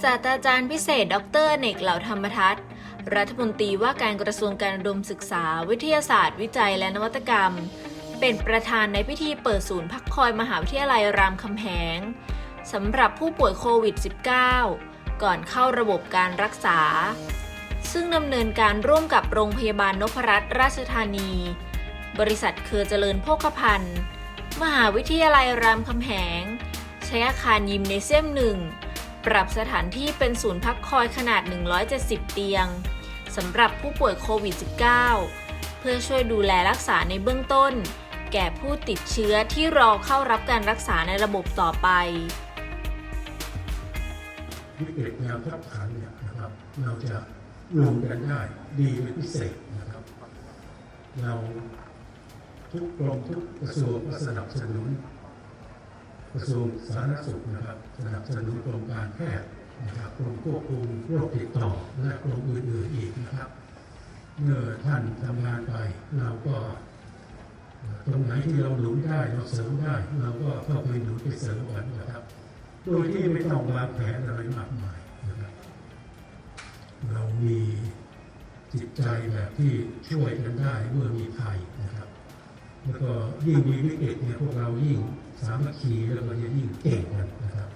ศาสตราจารย์พิเศษ ดรอเนกเหล่าธรรมทัศน์รัฐมนตรีว่าการกระทรวงการอุดมศึกษา วิทยาศาสตร์ วิจัยและนวัตกรรม เป็นประธานในพิธีเปิดศูนย์พักคอยมหาวิทยาลัยรามคำแหงสำหรับผู้ป่วยโควิด -19 ก่อนเข้าระบบการรักษา ซึ่งดำเนินการร่วมกับโรงพยาบาลนพรัตน์ราชธานี บริษัทเครือเจริญโภคภัณฑ์ มหาวิทยาลัยรามคำแหง ใช้อาคารยิมเนเซียมหนึ่ง ปรับสถานที่เป็นศูนย์พักคอยขนาด 170 เตียงสำหรับผู้ป่วยโควิด -19 เพื่อช่วยดูแลรักษาในเบื้องต้น แก่ผู้ติดเชื้อที่รอเข้ารับการรักษาในระบบต่อไปวิกฤตแนวทับขันเนี่ยนะครับ เราจะรวมกันได้ดีเป็นพิเศษนะครับ เราทุกกรมทุกกระทรวงก็สนับสนุน กระทรวงสาธารณสุขนะครับสนับสนุนกรมการแพทย์นะครับกรมควบคุมโรคติดต่อและกรมอื่นๆอีกนะครับ เมื่อท่านทำงานไปเราก็ตรงไหนที่เราหนุนได้เราเสริมได้เราก็เข้าไปหนุนไปเสริมกันนะครับโดยที่ไม่ต้องวางแผนอะไรมากมายนะครับเรามีจิตใจแบบที่ช่วยกันได้เมื่อมีภัยนะครับ ก็ยิ่งมีวิกฤตเนี่ยพวกเรายิ่งสามัคคีแล้วก็จะยิ่งเก่งกันนะครับ